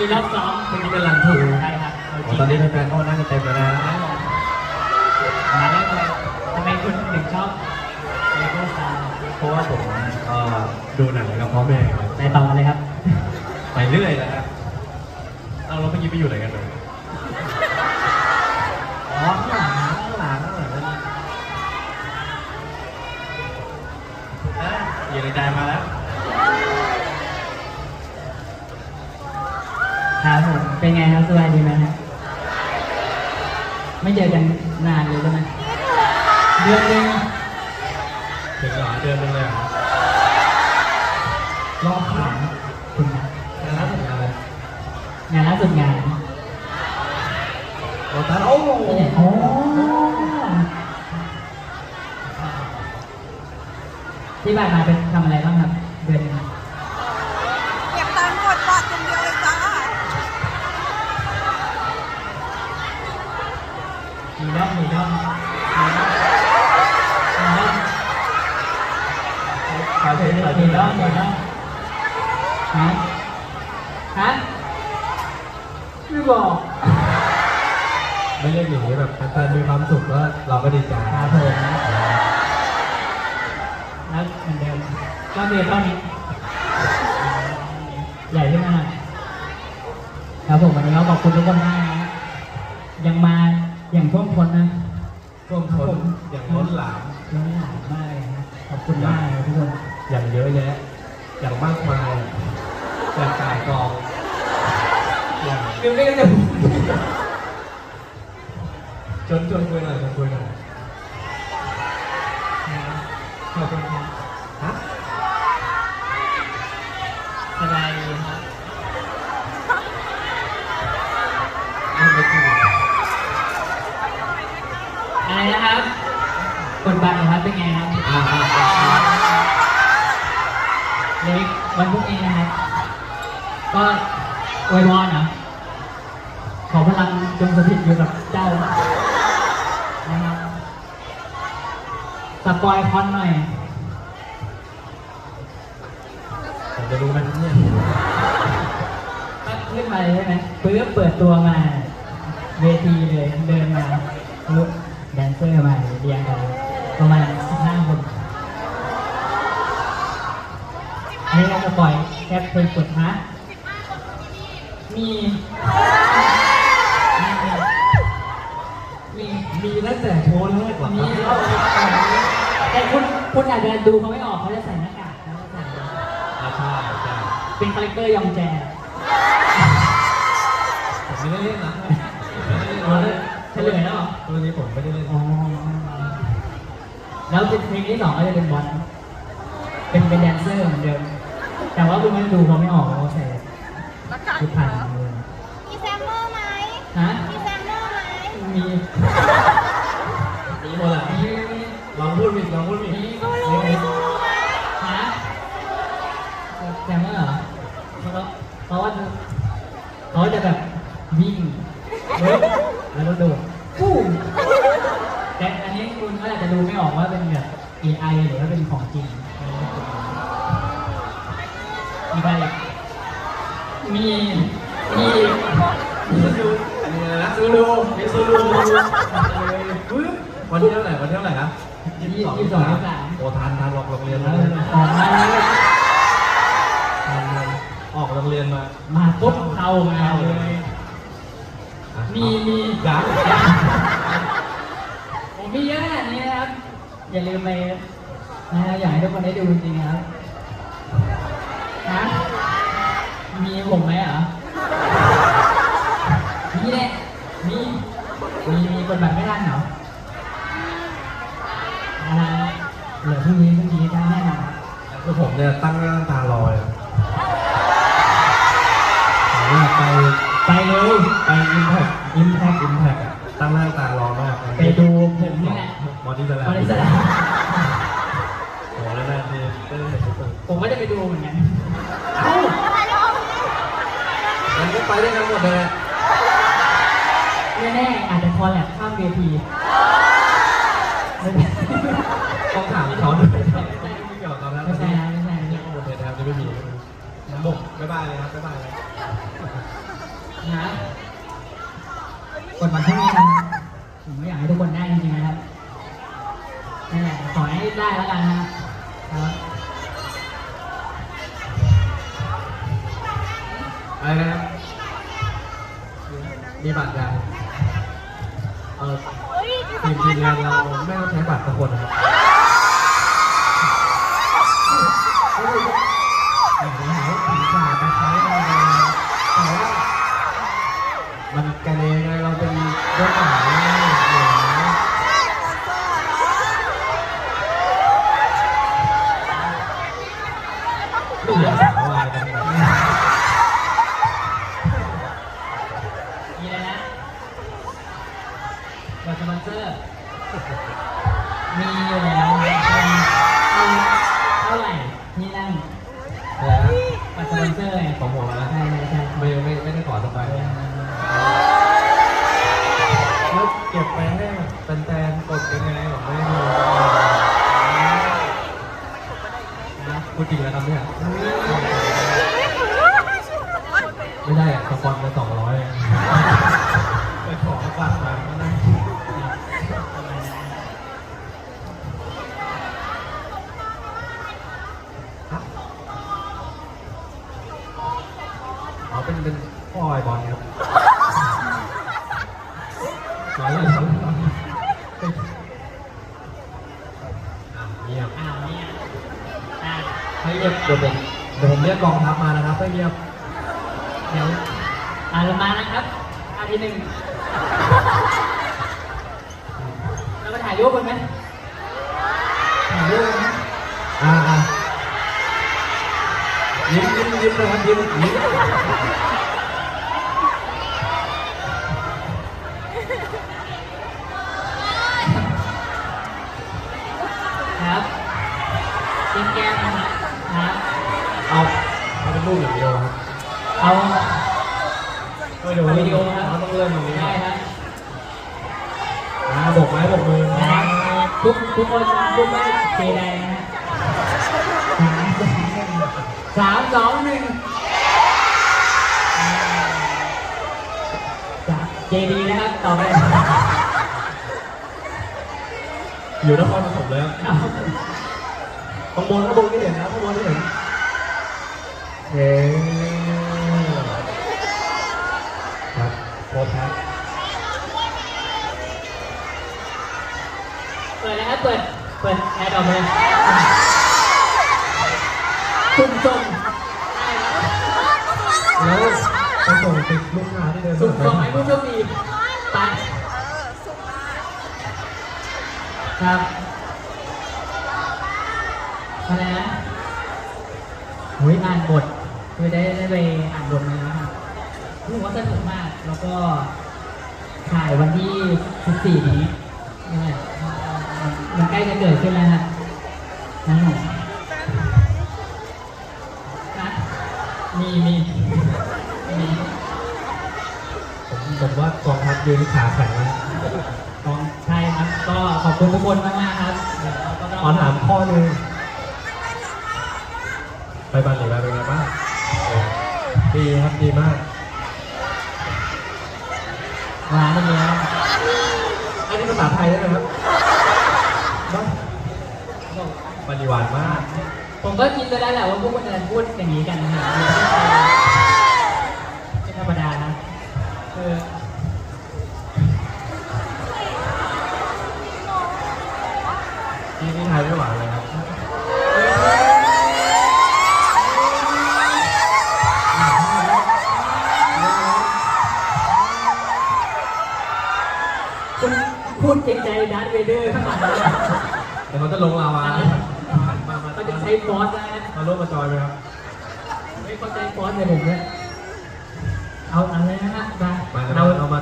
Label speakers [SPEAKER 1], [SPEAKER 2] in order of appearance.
[SPEAKER 1] มีรอบซ้อม
[SPEAKER 2] เมื่อกี้เป็นรันทู
[SPEAKER 1] ใช่ครับเอาจ
[SPEAKER 2] โอ้
[SPEAKER 1] ริง
[SPEAKER 2] ตอนนี้แฟนๆก็นั่งกันเต็มเลยนะ
[SPEAKER 1] มาได้เลยทำไมคุณถึงชอบเลโก้ซาว
[SPEAKER 2] เพราะว่าผมเอ่อดูหนังกับพ่อแม่ครับ
[SPEAKER 1] ในต่อเลยครับ
[SPEAKER 2] ไปเรื่อยนะครับเอาเราเมื่อกี้ไปอยู่ไหนกันเลยอ๋อข้างหลังข้างหลังข้างหลังนั่นอะอยู่ในใจมาแล้ว
[SPEAKER 1] ครับผมเป็นไงครับ สบายดีไหมฮะไม่เจอกันนานเลยใช่ไหมเดือนหนึง
[SPEAKER 2] ถึงหลายเดือนนึงเลยเหรอ
[SPEAKER 1] รอบสามคุณนะ
[SPEAKER 2] งานล่าสุดงานอะไร
[SPEAKER 1] งานล่าสุดงาน
[SPEAKER 2] โอ้ตันโอ้โห
[SPEAKER 1] ที่ไหนโอ้ที่ผ่านมาเป็นทำอะไรบ้างครับเดือนหนึง
[SPEAKER 3] เก็บตังค์กดบัตรอย่างเดียวเลยจ้า
[SPEAKER 1] มีรอบมีรอบมีรอบมีรอบ
[SPEAKER 2] ขายเพลงขายเพล
[SPEAKER 1] มี
[SPEAKER 2] ง
[SPEAKER 1] รอบมีรอบฮะฮะไม่บอก
[SPEAKER 2] ไม่เล่นอย่างนี้แบบแฟนๆมีความสุขก็เราก็ดีใจ
[SPEAKER 1] ครับผมแล้วเหมือนเดิมก็เรีเท่านี้ใหญ่ขึ้นมาหน่อยครับผมวันนี้ก็ขอบคุณทุกคนมาก
[SPEAKER 2] ชวนชวนคุยหน่อยชวนคุยหน่อย
[SPEAKER 1] ขอบคุณครับ
[SPEAKER 2] ฮะ
[SPEAKER 1] สบายดีครับ
[SPEAKER 2] ไม่ไม่จริง
[SPEAKER 1] อะไรนะครับกดบัตรเหรอครับเป็นไงครับ
[SPEAKER 2] อ่าอ่าอ่าอ่า
[SPEAKER 1] เล็กวันพรุ่งนี้นะครับ ก็อวยพรนะขอพลังจงสถิตอยู่กับเจ้า สปอยคอนหน่อย
[SPEAKER 2] ผมจะรู้ไหมเนี่ย
[SPEAKER 1] ก็ขึ้นมาเลยใช่ไหมปึ๊บเปิดตัวมา เวทีเลยเดินมาลุกแดนเซอร์มาเรียงกันประมาณสิบห้าคนอันนี้เราจะปล่อยแค่เพลงกดฮะมีมี
[SPEAKER 2] มีตั้งแต่โชว์แรกเหรอ
[SPEAKER 1] มี
[SPEAKER 2] ครับ
[SPEAKER 1] แต่คุณคุณอาจจะดูเขาไม่ออกเขาจะใส่หน้ากากเขาจะใส่
[SPEAKER 2] อ่าใช่ใช่
[SPEAKER 1] เป็นคาแรคเตอร์ยองแจ
[SPEAKER 2] ผมไม่ได้เล่นนะ
[SPEAKER 1] อ๋อเฉลยแล้วเหรอ
[SPEAKER 2] ตัวนี้ผมไม่ได้เล่น
[SPEAKER 1] อ๋อแล้วเพลงที่สองก็จะเป็นบอลเป็นเป็นแดนเซอร์เหมือนเดิม แต่ว่าคุณไม่ดูเขาไม่ออกเขาใส่
[SPEAKER 3] ประกาศ
[SPEAKER 1] ชุดผ่านเลย
[SPEAKER 3] มีแซมเมอร์ไหม
[SPEAKER 1] ฮะ
[SPEAKER 3] มีแซมเมอร์ไหม
[SPEAKER 1] มี
[SPEAKER 2] มีหมดแหละ
[SPEAKER 1] มีมี
[SPEAKER 2] ลองพูดมีลองพูดมี
[SPEAKER 1] มี
[SPEAKER 3] ดูรู้ดูไหม
[SPEAKER 1] ฮะแซมเมอร์เหรอเพราะเพราะว่าเขาจะแบบวิ่งเฮ้ยแล้วก็โดดปุ้มแต่อันนี้คุณก็อาจจะดูไม่ออกว่าเป็นแบบ AI หรือว่าเป็นของจริงมีใครอีกมีมี
[SPEAKER 2] มีซูอันนี้อะไรนะซูรูมีซูรูปึ๊บวันที่เท่าไหร่วันที่เท่าไหร่นะ ยี่สิบสองยี่สิบสามโอ้ทานทานออกโรงเรียน
[SPEAKER 1] เอ
[SPEAKER 2] มา
[SPEAKER 1] อออกมาแล้ว
[SPEAKER 2] ทานทานออกโรงเรียนมา
[SPEAKER 1] มาปุ๊บเข้ามาเลย มีมี
[SPEAKER 2] ยัง
[SPEAKER 1] ผมมีเยอะขนาดนี้นะครับ อย่าลืมไปนะฮะอยากให้ทุกคนได้ดูจริงๆนะครับ แหละมอดี้แล
[SPEAKER 2] น
[SPEAKER 1] บริษัท
[SPEAKER 2] โอ้แล้วนะที่เต้นเสร็จปุ๊บ
[SPEAKER 1] ผมก็จะไปดูเหมือนกัน
[SPEAKER 2] เอ้ามันก็ไปได้ทั้งหมดเลย
[SPEAKER 1] ไม่แน่อาจจะคอลแลบข้ามเวที
[SPEAKER 2] บัตรยั
[SPEAKER 1] ง
[SPEAKER 2] เออทีมทีมงานเราไม่ต้องใช้บัตรทุกคนนะครับ
[SPEAKER 1] มีอะไร
[SPEAKER 2] นะ
[SPEAKER 1] บัตรสปอนเซอร์ มีอยู่แล้วเอาเท่าไหร่ที่นั่ง
[SPEAKER 2] อะไรนะ
[SPEAKER 1] บัตรสปอนเซอร์ไง
[SPEAKER 2] ของผมนะ
[SPEAKER 1] ใช่ใช่ใช่
[SPEAKER 2] ไม่ไม่ไม่ได้ขอสบายเลยแล้วเก็บไปให้แฟนๆกดยังไงผมไม่รู้
[SPEAKER 1] นะ
[SPEAKER 2] พูดจริงแล้วครับเนี่ยไม่ได้อะสปอนไปสองร้อ เงียบ
[SPEAKER 1] เดี๋
[SPEAKER 2] ยวผมเดี๋ยวผมเรียกกองทัพมานะครับให้เงียบ
[SPEAKER 1] เดี๋ยวอ่าเรามานะครับอาทีหนึ่งเรามาถ่ายรูปกันไหมถ่ายรูปกันไหม
[SPEAKER 2] อ่าอ่ายิ้มยิ้มยิ้มนะครับยิ้มยิ้ม อ่าบก
[SPEAKER 1] ไม้
[SPEAKER 2] บกมือ
[SPEAKER 1] นะครับทุกทุกคนพูดว่เจไดนะฮะสามสองหนึ่งจากเจดีนะครับต่อไป
[SPEAKER 2] อยู่นครปฐมเลยครับข้างบนข้างบนที่เห็นนะข้างบนที่เห็นเฮ้ครับโพสครับ
[SPEAKER 1] เปิดนะครับเปิด เปิดแอร์ต่อไปซุ่มซุ่ม
[SPEAKER 2] แล้วไปส่งติดลูกค้าที่เดิน
[SPEAKER 1] สุ่ม
[SPEAKER 2] ผ่าน
[SPEAKER 1] ส่งให้ผู้โชคดีไป
[SPEAKER 3] เออสุกมาก
[SPEAKER 1] ครับอะไรนะเฮ้ยอ่านบทคือได้ได้ไปอ่านบทมาแล้วครับรู้สึกว่าสนุกมาก แล้วก็ถ่ายวันที่ 14 นี้นี่แหละ มันใกล้จะเกิดขึ้นแล้วฮะนั่นผมนะมีมีมี
[SPEAKER 2] ผมผมว่ากองทัพยืนขาแข็งนะ
[SPEAKER 1] กองใช่ครับ ก็ขอบคุณทุกคนมากๆครับเดี๋ยวเราก็ต้อง
[SPEAKER 2] ขอถามข้อหนึ่งไปบ้านหรือไปเป็นไงบ้างดีครับดีมาก
[SPEAKER 1] ร้านนี้แล้ว
[SPEAKER 2] อันนี้ภาษาไทยได้ไหมครับบ้าง ปฏิวัติมาก
[SPEAKER 1] ผมก็คิดไปแล้วแหละว่าพวกคนจะพูดอย่างนี้กันนะครับไม่ธรรมดานะคือ
[SPEAKER 2] ที่นี่ไทยไม่หวานเลยครับ มา
[SPEAKER 1] เขาจะใช้ฟอสนะ
[SPEAKER 2] มาร่วมมาจอยไหมครับ
[SPEAKER 1] ไม่เข้าใจฟอสเลยผมเนี่ยเอาเอาเลยนะฮะมา
[SPEAKER 2] มา
[SPEAKER 1] เรา
[SPEAKER 2] เรามา